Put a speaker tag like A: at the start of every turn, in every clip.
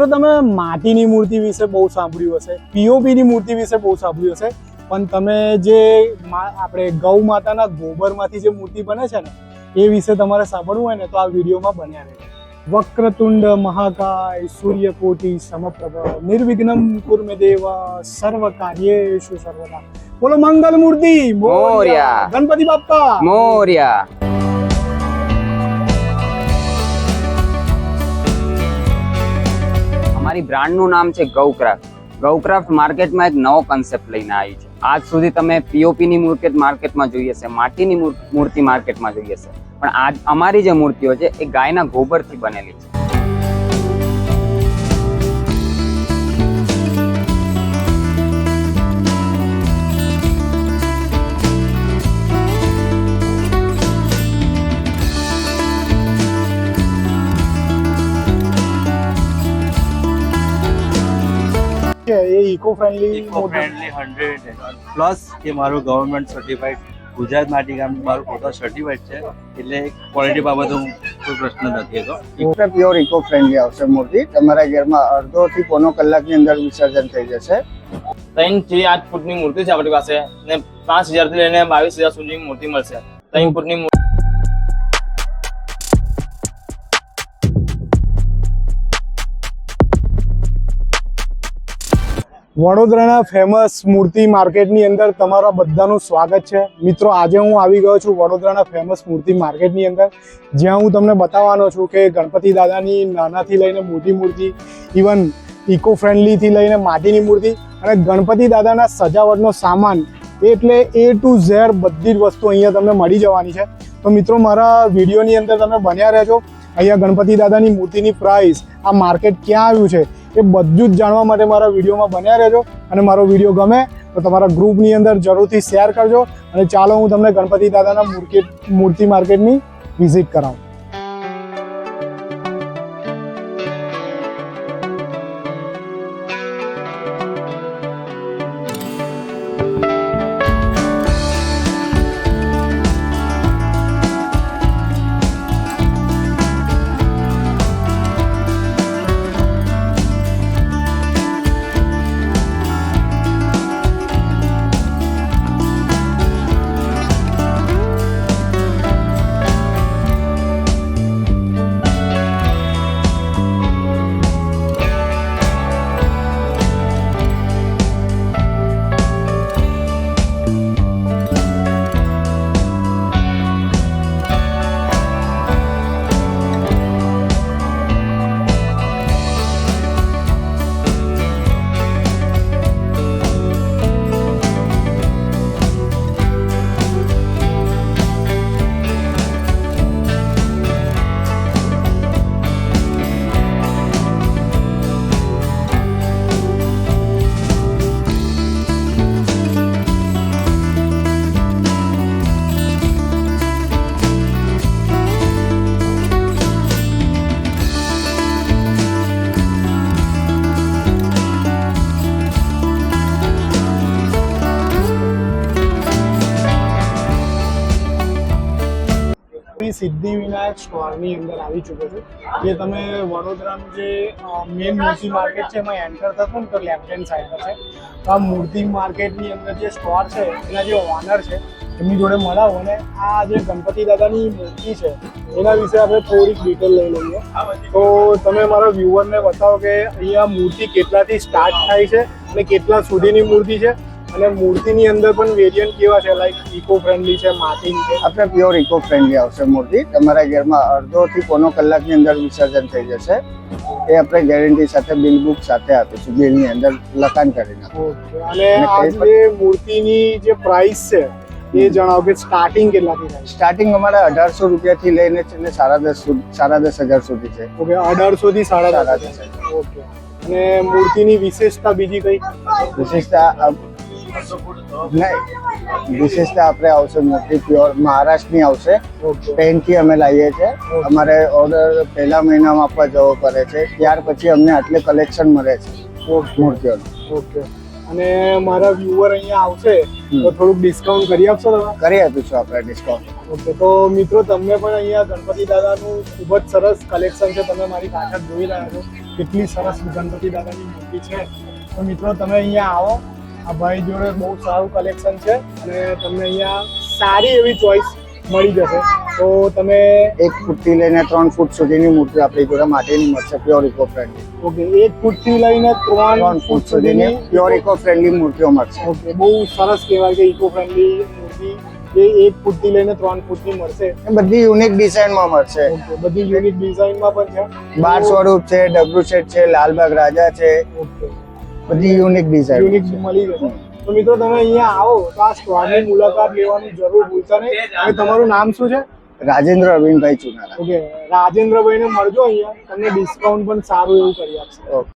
A: મિત્રો તમે માટીની મૂર્તિ વિશે બહુ સાંભળ્યું હશે પીઓપી ની મૂર્તિ વિશે બહુ સાંભળ્યું હશે પણ તમે જે આપણે ગૌ માતાના ગોબરમાંથી જે મૂર્તિ બને છે ને એ વિશે તમારે સાંભળવું હોય ને તો આ વિડીયોમાં બન્યા રહે વક્રતુંડ મહાકાય સૂર્યકોટી સમપ્રભ નિર્વિઘ્નમ કુર્મે દેવ સર્વ કાર્યેષુ સર્વદા. બોલો મંગલ મૂર્તિ
B: મોર્યા.
A: ગણપતિ બાપ્પા.
B: મોર્યા. અમારી બ્રાન્ડનું નામ છે ગૌક્રાફ્ટ. ગૌક્રાફ્ટ માર્કેટમાં એક નવો કન્સેપ્ટ લઈને આવી છે. આજ સુધી તમે પીઓપી ની મૂર્તિ માર્કેટમાં જોઈએ છે માટીની મૂર્તિ માર્કેટમાં જોઈએ છે પણ આજ, અમારી જે મૂર્તિઓ છે, એ ગાયના ગોબરથી બનેલી છે.
A: Friendly
C: eco friendly hundred plus એ મારું ગવર્મેન્ટ સર્ટિફાઈડ ગુજરાત માટીકામ મારું પોતા સર્ટિફાઈડ છે. એટલે ક્વોલિટી બાબતે હું કોઈ પ્રશ્ન નથી હતો
D: ઇકો પ્યોર ઇકો ફ્રેન્ડલી આવશે મૂર્તિ તમારા ઘરમાં અડધો થી પોણો કલાકની અંદર વિસર્જન થઈ જશે.
E: ત્રણથી આઠ ફૂટની મૂર્તિ છે આપણી પાસે. ને પાંચ હજારથી લઈને બાવીસ હજાર સુધીની મૂર્તિ મળશે. ત્રણ ફૂટની
A: વડોદરાના ફેમસ મૂર્તિ માર્કેટની અંદર તમારા બધાનું સ્વાગત છે. મિત્રો, આજે હું આવી ગયો છું વડોદરાના ફેમસ મૂર્તિ માર્કેટની અંદર. જ્યાં હું તમને બતાવવાનો છું કે ગણપતિ દાદાની નાનાથી લઈને મોટી મૂર્તિ ઇવન ઇકો ફ્રેન્ડલીથી લઈને માટીની મૂર્તિ અને ગણપતિ દાદાના સજાવટનો સામાન, એટલે એ ટુ ઝેડ બધી જ વસ્તુ અહીંયા તમને મળી જવાની છે. તો મિત્રો, મારા વિડીયોની અંદર તમે બન્યા રહેજો. અહીંયા ગણપતિ દાદાની મૂર્તિની પ્રાઇસ આ માર્કેટ ક્યાં આવ્યું છે, એ બધું જ જાણવા માટે મારા વિડીયોમાં બન્યા રહેજો. અને મારો વીડિયો ગમે તો તમારા ગ્રુપની અંદર જરૂરથી શેર કરજો. અને ચાલો હું તમને ગણપતિ દાદાના મૂર્તિ મૂર્તિ માર્કેટની વિઝિટ કરાવું. હું સિદ્ધિ વિનાયક સ્ટોરની અંદર આવી ચૂક્યો છું. જે તમે વડોદરાનું જે મેઇન મૂર્તિ માર્કેટ છે, એમાં એન્ટર થતો ને તો લેફ્ટ હેન્ડ સાઈડ છે. તો આ મૂર્તિ માર્કેટની અંદર જે સ્ટોર છે, એના જે ઓનર છે, એમની જોડે મળાવો અને આ જે ગણપતિ દાદાની મૂર્તિ છે, એના વિશે આપણે થોડીક ડિટેલ લઈ લઈએ. તો તમે મારા વ્યુઅરને બતાવો કે અહીંયા મૂર્તિ કેટલાથી સ્ટાર્ટ થાય છે અને કેટલા સુધીની મૂર્તિ છે? અને મૂર્તિની અંદર પણ વેરિયન્ટ કેવા છે? લાઈક ઇકો ફ્રેન્ડલી છે માટી
D: આપણે પ્યોર ઇકો ફ્રેન્ડલી આવશે મૂર્તિ. તમારા ઘરમાં અડધો થી પોણો કલાકની અંદર વિસર્જન થઈ જશે. એ આપણે ગેરંટી સાથે બિલ બુક સાથે આપીશું બિલની અંદર લખાણ કરીને
A: અને આ જે મૂર્તિની જે પ્રાઇસ છે એ જણાવો કે સ્ટાર્ટિંગ કેટલાથી થાય?
D: સ્ટાર્ટિંગ અમારે અઢારસો રૂપિયાથી લઈને છે સાડા દસ સાડા દસ હજાર સુધી છે.
A: ઓકે અઢારસો થી સાડા દસ હજાર. ઓકે. અને મૂર્તિની વિશેષતા બીજી કઈ?
D: વિશેષતા નહીં વિશેષતા આપણે આવશે મોટી પ્યોર મહારાષ્ટ્રની આવશે. પેનથી અમે લાવીએ છીએ. અમારે ઓર્ડર પહેલા મહિનામાં આપવા જવો પડે છે. ત્યાર પછી અમને આટલે કલેક્શન મળે છે. મૂર્તિઓનું
A: ઓકે. અને મારા વ્યુઅર અહીંયા આવશે તો થોડુંક ડિસ્કાઉન્ટ કરી આપશો તમે?
D: કરી આપીશું આપણે ડિસ્કાઉન્ટ
A: ઓકે તો મિત્રો તમને પણ અહીંયા ગણપતિ દાદાનું ખૂબ જ સરસ કલેક્શન છે. તમે મારી પાછળ જોઈ રહ્યા છો. કેટલી સરસ ગણપતિ દાદાની મૂર્તિ છે. તો મિત્રો તમે અહીંયા આવો. આ ભાઈ જોડે બહુ સારું કલેક્શન છે અને તમને અહીંયા સારી એવી ચોઈસ મળી જશે. તો તમે
D: એક ફૂટથી લઈને ત્રણ ફૂટ સુધીની મૂર્તિ આપણી જોડે માટીની મળશે પ્યોર ઇકો ફ્રેન્ડલી
A: ઓકે એક ફૂટથી લઈને ત્રણ
D: ફૂટ સુધીની પ્યોર ઇકો ફ્રેન્ડલી મૂર્તિઓ મળશે.
A: ઓકે બહુ સરસ કહેવાય કે ઇકો ફ્રેન્ડલી મૂર્તિ એ એક ફૂટથી લઈને ત્રણ ફૂટની મળશે.
D: બધી યુનિક ડિઝાઇનમાં મળશે.
A: બધી યુનિક ડિઝાઇનમાં પણ છે.
D: બાર સ્વરૂપ છે ડબલુ સેટ છે લાલબાગ રાજા છે.
A: ઓકે.
D: બધી યુનિક ડિઝાઇન
A: યુનિક મળી જશે તો મિત્રો તમે અહીંયા આવો. તો આ સ્ટોરની મુલાકાત લેવાની જરૂર ભૂલતા નહીં. અને તમારું નામ શું છે?
D: રાજેન્દ્ર અરવિંદભાઈ ચુનારા
A: ઓકે રાજેન્દ્રભાઈને મળજો અહીંયા. તમને ડિસ્કાઉન્ટ પણ સારું એવું કરી આપશે.
D: ઓકે.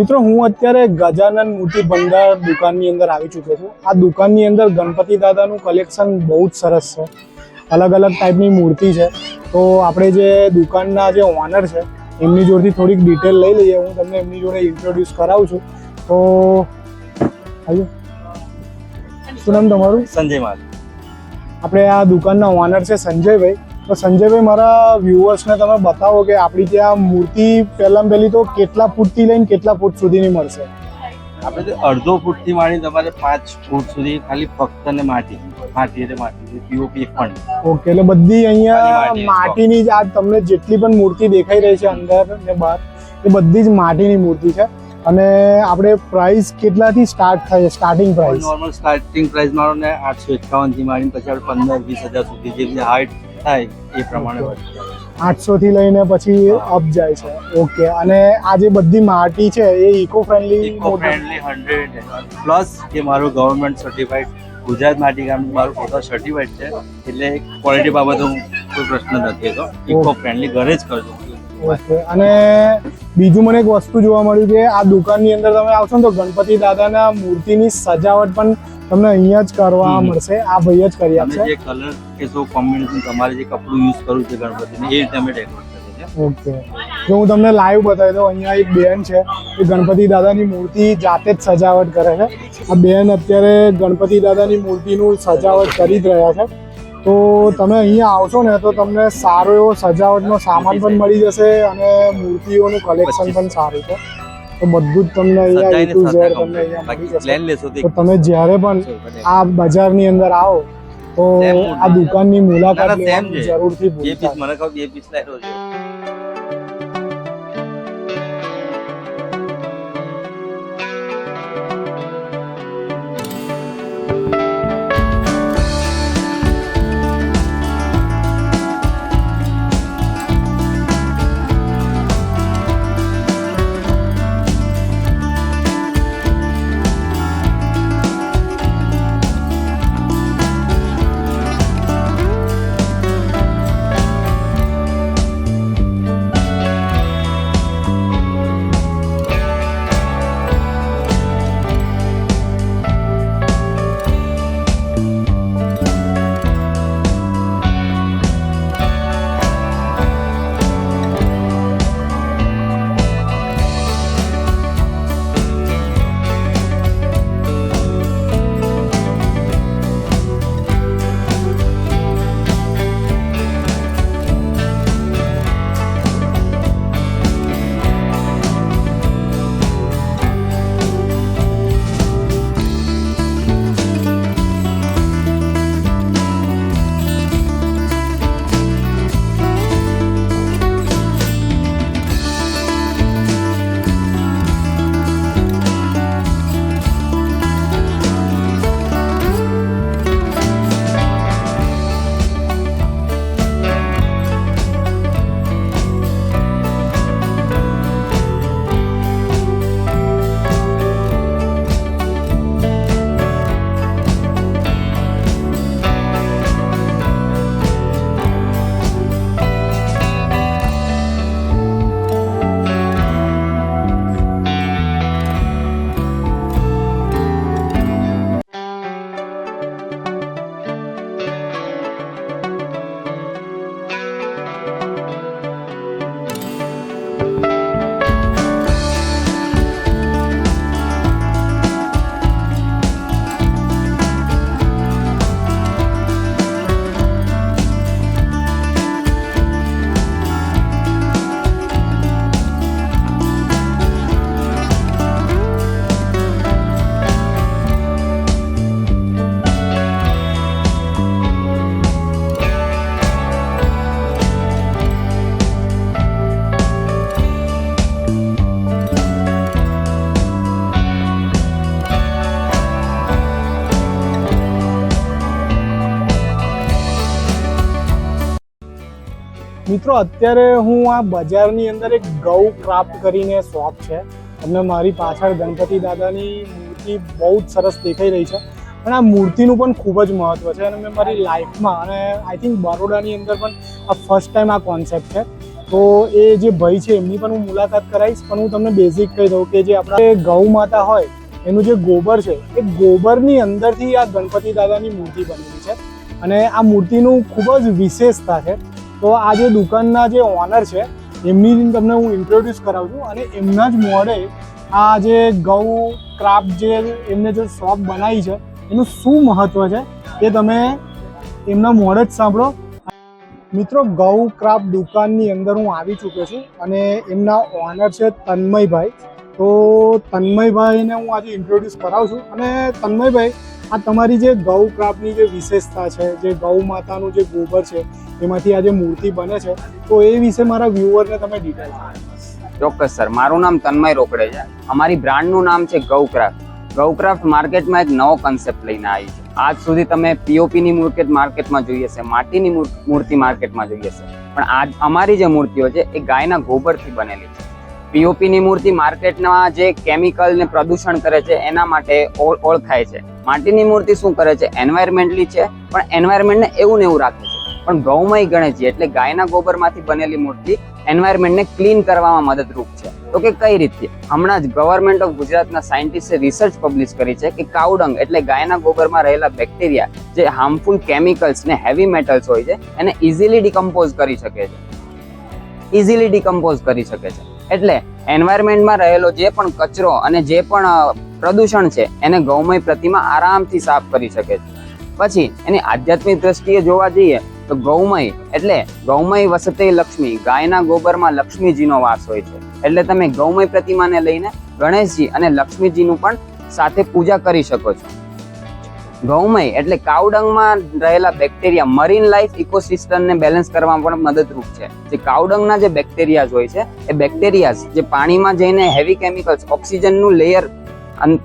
A: મિત્રો હું અત્યારે ગજાનન મૂર્તિ ભંડાર દુકાનની અંદર આવી ચૂક્યો છું. આ દુકાનની અંદર ગણપતિ દાદાનું કલેક્શન બહુ જ સરસ છે. અલગ અલગ ટાઈપની મૂર્તિ છે. તો આપણે જે દુકાનના જે ઓનર છે એમની જોડેથી થોડીક ડિટેલ લઈ લઈએ. હું તમને એમની જોડે ઇન્ટ્રોડ્યુસ કરાવું છું. તો હાલો. શું નામ તમારું?
C: સંજય માલ.
A: આપણે આ દુકાનના ઓનર છે સંજયભાઈ. તો સંજયભાઈ મારા વ્યુઅર્સને તમે બતાવો કે આપણી ત્યાં મૂર્તિ પહેલાં પહેલી તો કેટલા ફૂટથી લઈને કેટલા ફૂટ સુધીની મળશે?
C: આપણે તો અડધો ફૂટથી માંડી તમારે પાંચ ફૂટ સુધી ખાલી ફક્ત ને માટી માટી એટલે માટી પીઓપી પણ
A: ઓકે એટલે બધી અહીંયા
C: માટીની
A: જ આ તમને જેટલી પણ મૂર્તિ દેખાઈ રહી છે અંદર ને બહાર એ બધી જ માટીની મૂર્તિ છે. અને આપણે પ્રાઇસ કેટલાથી સ્ટાર્ટ થાય starting price
C: normal starting price મારો ને આઠસો એકાવનથી માંડીને પછી આપણે પંદર વીસ હજાર સુધી જે હાઈટ થાય એ પ્રમાણે
A: આઠસો થી લઈને પછી અપ જાય છે. ઓકે અને આ જે બધી માટી છે એ eco friendly
C: eco friendly hundred plus કે મારું ગવર્મેન્ટ સર્ટિફાઈડ ગુજરાત માટીકામ મારું પોતા સર્ટિફાઈડ છે એટલે ક્વોલિટી બાબતે હું કોઈ પ્રશ્ન નથી હતો ઇકો ફ્રેન્ડલી ઘરે જ કરજો.
A: ઓકે અને બીજું મને એક વસ્તુ જોવા મળ્યું કે આ દુકાનની અંદર તમે આવશો ને તો ગણપતિ દાદાના મૂર્તિની સજાવટ પણ તમને અહીંયા જ કરવા મળશે. આ ભાઈ જ કરી આપશે
C: જે કલર કે સો કોમ્બિનેશન તમારે જે કપડું યુઝ કરવું છે ગણપતિને એ રીતે અમે ડેકોરેટ કરીએ છીએ.
A: ઓકે. જો હું તમને લાઈવ બતાવી દઉં અહીંયા એક બેન છે એ ગણપતિ દાદાની મૂર્તિ જાતે જ સજાવટ કરે છે. આ બેન અત્યારે ગણપતિ દાદાની મૂર્તિનું સજાવટ કરી જ રહ્યા છે. તો તમે અહીંયા આવશો ને તો તમને સારો એવો સજાવટનો સામાન પણ મળી જશે અને મૂર્તિઓનું કલેક્શન પણ સારું છે. તો બધું જ તમને અહીંયા ટુ ઝેડ તમને અહીંયા મળી જશે.
C: તો
A: તમે જ્યારે પણ આ બજારની અંદર આવો તો આ દુકાનની મુલાકાત લેવાની જરૂરથી
C: બે પીસ મને કહો બે પીસ લાવ્યો છે.
A: મિત્રો, અત્યારે હું આ બજારની અંદર એક ગૌ ક્રાફ્ટ કરીને શોપ છે. તમને મારી પાછળ ગણપતિ દાદાની મૂર્તિ બહુ જ સરસ દેખાઈ રહી છે. પણ આ મૂર્તિનું પણ ખૂબ જ મહત્વ છે અને મેં મારી લાઈફમાં અને આઈ થિંક બરોડાની અંદર પણ આ ફર્સ્ટ ટાઈમ આ કોન્સેપ્ટ છે. તો એ જે ભાઈ છે, એમની પણ હું મુલાકાત કરાવીશ. પણ હું તમને બેઝિક કહી દઉં કે જે આપણા ગૌ માતા હોય, એનું જે ગોબર છે, એ ગોબરની અંદરથી આ ગણપતિ દાદાની મૂર્તિ બનેલી છે. અને આ મૂર્તિનું ખૂબ જ વિશેષતા છે. તો આ જે દુકાનના જે ઓનર છે, એમની તમને હું ઇન્ટ્રોડ્યુસ કરાવું છું અને એમના જ મોડે આ જે ગૌ ક્રાફ્ટ જે એમને જે શોપ બનાવી છે, એનું શું મહત્વ છે, એ તમે એમના મોડે જ સાંભળો. મિત્રો, ગૌ ક્રાફ્ટ દુકાનની અંદર હું આવી ચૂક્યો છું અને એમના ઓનર છે તન્મયભાઈ. તો તન્મયભાઈને હું આજે ઇન્ટ્રોડ્યુસ કરાવું છું અને તન્મયભાઈ આ તમારી જે ગૌ ક્રાફ્ટની જે વિશેષતા છે, જે ગૌ માતાનું જે ગોબર છે, એમાંથી આ જે મૂર્તિ બને છે, તો એ વિશે મારા વ્યુઅરને તમે ડિટેલ
B: ચોક્કસ સર. મારું નામ તન્મય રોકડે છે. અમારી બ્રાન્ડનું નામ છે ગૌ ક્રાફ્ટ. ગૌ ક્રાફ્ટ માર્કેટમાં એક નવો કન્સેપ્ટ લઈને આવી છે. આજ સુધી તમે પીઓપીની મૂર્તિ માર્કેટમાં જોઈએ છે, માટીની મૂર્તિ માર્કેટમાં જોઈએ છે. પણ આજ અમારી જે મૂર્તિઓ છે, એ ગાયના ગોબરથી બનેલી છે. પીઓપીની મૂર્તિ માર્કેટમાં જે કેમિકલ ને પ્રદૂષણ કરે છે, એના માટે ઓળખાય છે. માટીની મૂર્તિ શું કરે છે? એન્વાયરમેન્ટલી છે, પણ એન્વાયરમેન્ટને એવું ને એવું રાખે છે. પણ ગૌમય ગણેશજી એટલે ગાયના ગોબરમાંથી બનેલી મૂર્તિ એન્વાયરમેન્ટને ક્લીન કરવામાં મદદરૂપ છે. તો કે કઈ રીતે? હમણાં જ ગવર્મેન્ટ ઓફ ગુજરાતના સાયન્ટિસ્ટે રિસર્ચ પબ્લિશ કરી છે કે કાઉડંગ એટલે ગાયના ગોબરમાં રહેલા બેક્ટેરિયા જે હાર્મફુલ કેમિકલ્સ ને હેવી મેટલ્સ હોય છે, એને ઇઝીલી ડિકમ્પોઝ કરી શકે છે. ઇઝીલી ડિકમ્પોઝ કરી શકે છે. એટલે એન્વાયરમેન્ટમાં રહેલો જે પણ કચરો અને જે પણ પ્રદૂષણ છે, એને ગૌમય પ્રતિમા આરામથી સાફ કરી શકે છે. પછી એની આધ્યાત્મિક દ્રષ્ટિએ જોવા જઈએ તો ગૌમય એટલે ગૌમય વસતે લક્ષ્મી, ગાયના ગોબરમાં લક્ષ્મીજીનો વાસ હોય છે. એટલે તમે ગૌમય પ્રતિમાને લઈને ગણેશજી અને લક્ષ્મીજીનું પણ સાથે પૂજા કરી શકો છો. ગૌમય એટલે કાવડંગમાં રહેલા બેક્ટેરિયા મરીન લાઈફ ઇકોસિસ્ટમને બેલેન્સ કરવામાં પણ મદદરૂપ છે. જે કાવડંગના જે બેક્ટેરિયાઝ હોય છે, એ બેક્ટેરિયાઝ જે પાણીમાં જઈને હેવી કેમિકલ્સ ઓક્સિજનનું લેયર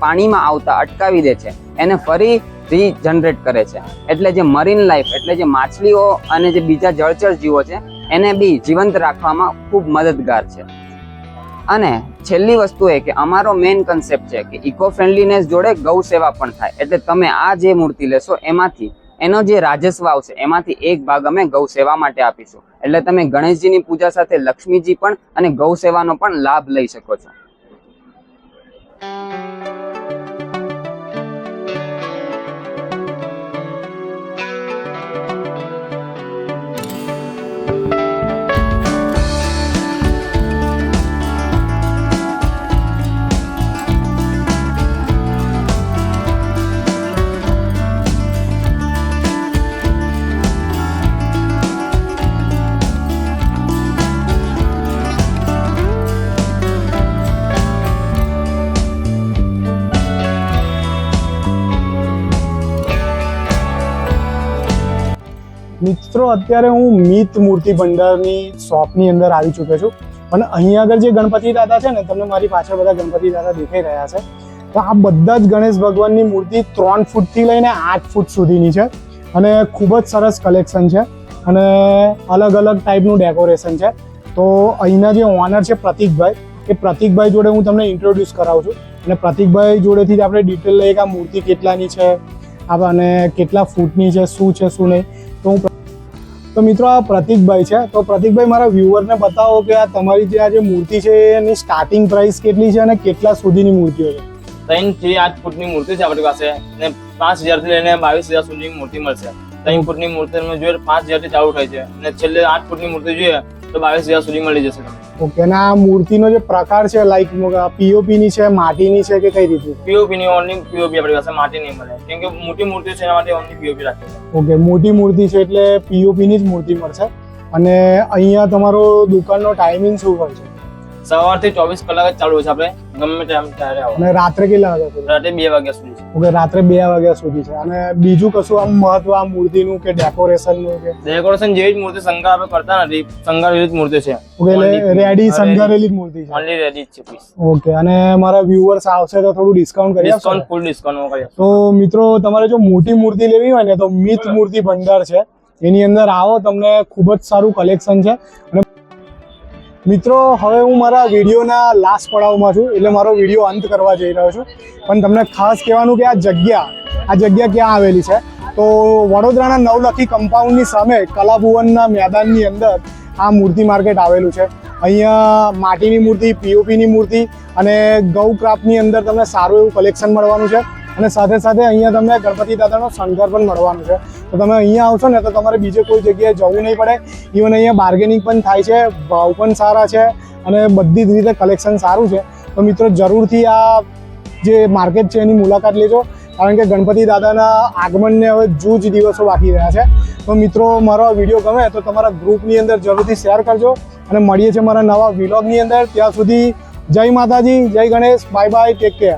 B: પાણીમાં આવતા અટકાવી દે છે, એને ફરી રીજનરેટ કરે છે. એટલે જે મરીન લાઈફ એટલે જે માછલીઓ અને જે બીજા જળચર જીવો છે, એને બી જીવંત રાખવામાં ખૂબ મદદગાર છે. અને છેલ્લી વસ્તુ એ કે અમારો મેઇન કન્સેપ્ટ છે કે ઇકો ફ્રેન્ડલીનેસ જોડે ગૌ સેવા પણ થાય. એટલે તમે આ જે મૂર્તિ લેશો, એમાંથી એનો જે રાજસ્વ આવશે, એમાંથી એક ભાગ અમે ગૌ સેવા માટે આપીશું. એટલે તમે ગણેશજીની પૂજા સાથે લક્ષ્મીજી પણ અને ગૌ સેવાનો પણ લાભ લઈ શકો છો.
A: મિત્રો, અત્યારે હું મિત મૂર્તિ ભંડારની શોપની અંદર આવી ચૂક્યો છું. અને અહીંયા આગળ જે ગણપતિ દાદા છે ને, તમને મારી પાછળ બધા ગણપતિ દાદા દેખાઈ રહ્યા છે. તો આ બધા જ ગણેશ ભગવાનની મૂર્તિ ત્રણ ફૂટથી લઈને આઠ ફૂટ સુધીની છે. અને ખૂબ જ સરસ કલેક્શન છે. અને અલગ અલગ ટાઈપનું ડેકોરેશન છે. તો અહીંના જે ઓનર છે પ્રતિકભાઈ, એ પ્રતિકભાઈ જોડે હું તમને ઇન્ટ્રોડ્યુસ કરાવું છું. અને પ્રતિકભાઈ જોડેથી જ આપણે ડિટેલ લઈએ કે આ મૂર્તિ કેટલાની છે અને કેટલા ફૂટની છે, શું છે, શું નહીં. તો હું તો મિત્રો આ પ્રતિકભાઈ છે. તો પ્રતિકભાઈ, મારા વ્યુઅરને બતાવો કે આ તમારી જે આ જે મૂર્તિ છે, એની સ્ટાર્ટિંગ પ્રાઇસ કેટલી છે અને કેટલા સુધીની મૂર્તિઓ છે?
E: ત્રણથી આઠ ફૂટની મૂર્તિ છે આપણી પાસે ને પાંચ હજારથી લઈને બાવીસ હજાર સુધીની મૂર્તિ મળશે. ત્રણ ફૂટની મૂર્તિ જોઈએ પાંચ હજારથી ચાલુ થાય છે. અને છેલ્લે આઠ ફૂટની મૂર્તિ જોઈએ તો બાવીસ હજાર સુધી મળી જશે. તમને
A: ઓકે અને આ મૂર્તિનો જે પ્રકાર છે લાઈક પીઓપી ની છે માટીની છે કે કઈ રીતે?
E: પીઓપી ની ઓનલી પીઓપી આપણી પાસે માટી નહીં મળે. કેમ કે મોટી મૂર્તિ છે એના માટે ઓનલી પીઓપી રાખે
A: ઓકે મોટી મૂર્તિ છે એટલે પીઓપી ની જ મૂર્તિ મળશે. અને અહીંયા તમારો દુકાનનો ટાઈમિંગ શું હોય છે?
E: સવારથી ચોવીસ કલાક જ ચાલુ છે આપણે. ગમે તેમ ત્યારે આવો.
A: અને રાત્રે કેટલા વાગ્યા સુધી?
E: રાતે બે વાગ્યા સુધી. છે
A: ઓકે રાત્રે બે વાગ્યા સુધી છે. અને બીજું કશું આમ મહત્વ આ મૂર્તિનું કે ડેકોરેશનનું કે?
E: ડેકોરેશન જેવી જ મૂર્તિ શંકર આપણે કરતા નથી. શંકર જેવી જ મૂર્તિ છે.
A: ઓકે એટલે રેડી શંકરેલી જ મૂર્તિ છે.
E: ઓનલી રેડી જ છે
A: ઓકે અને મારા વ્યુઅર્સ આવશે તો થોડું ડિસ્કાઉન્ટ કરી
E: ડિસ્કાઉન્ટ ફૂલ ડિસ્કાઉન્ટ કરી
A: તો મિત્રો તમારે જો મોટી મૂર્તિ લેવી હોય ને તો મિત મૂર્તિ ભંડાર છે. એની અંદર આવો તમને ખૂબ જ સારું કલેક્શન છે. અને મિત્રો, હવે હું મારા વિડીયોના લાસ્ટ પડાવમાં છું, એટલે મારો વીડિયો અંત કરવા જઈ રહ્યો છું. પણ તમને ખાસ કહેવાનું કે આ જગ્યા આ જગ્યા ક્યાં આવેલી છે? તો વડોદરાના નવલખી કમ્પાઉન્ડની સામે કલાભુવનના મેદાનની અંદર આ મૂર્તિ માર્કેટ આવેલું છે. અહીંયા માટીની મૂર્તિ પીઓપીની મૂર્તિ અને ગૌ ક્રાફ્ટની અંદર તમને સારું એવું કલેક્શન મળવાનું છે. અને સાથે સાથે અહીંયા તમને ગણપતિ દાદાનો શણગાર પણ મળવાનો છે. તો તમે અહીંયા આવશો ને તો તમારે બીજે કોઈ જગ્યાએ જવું નહીં પડે. ઇવન અહીંયા બાર્ગેનિંગ પણ થાય છે, ભાવ પણ સારા છે અને બધી જ રીતે કલેક્શન સારું છે. તો મિત્રો જરૂરથી આ જે માર્કેટ છે એની મુલાકાત લેજો. કારણ કે ગણપતિ દાદાના આગમનને હવે જૂજ દિવસો બાકી રહ્યા છે. તો મિત્રો મારો વીડિયો ગમે તો તમારા ગ્રુપની અંદર જરૂરથી શેર કરજો. અને મળીએ છીએ મારા નવા વિલોગની અંદર. ત્યાં સુધી જય માતાજી, જય Ganesh. Bye bye take care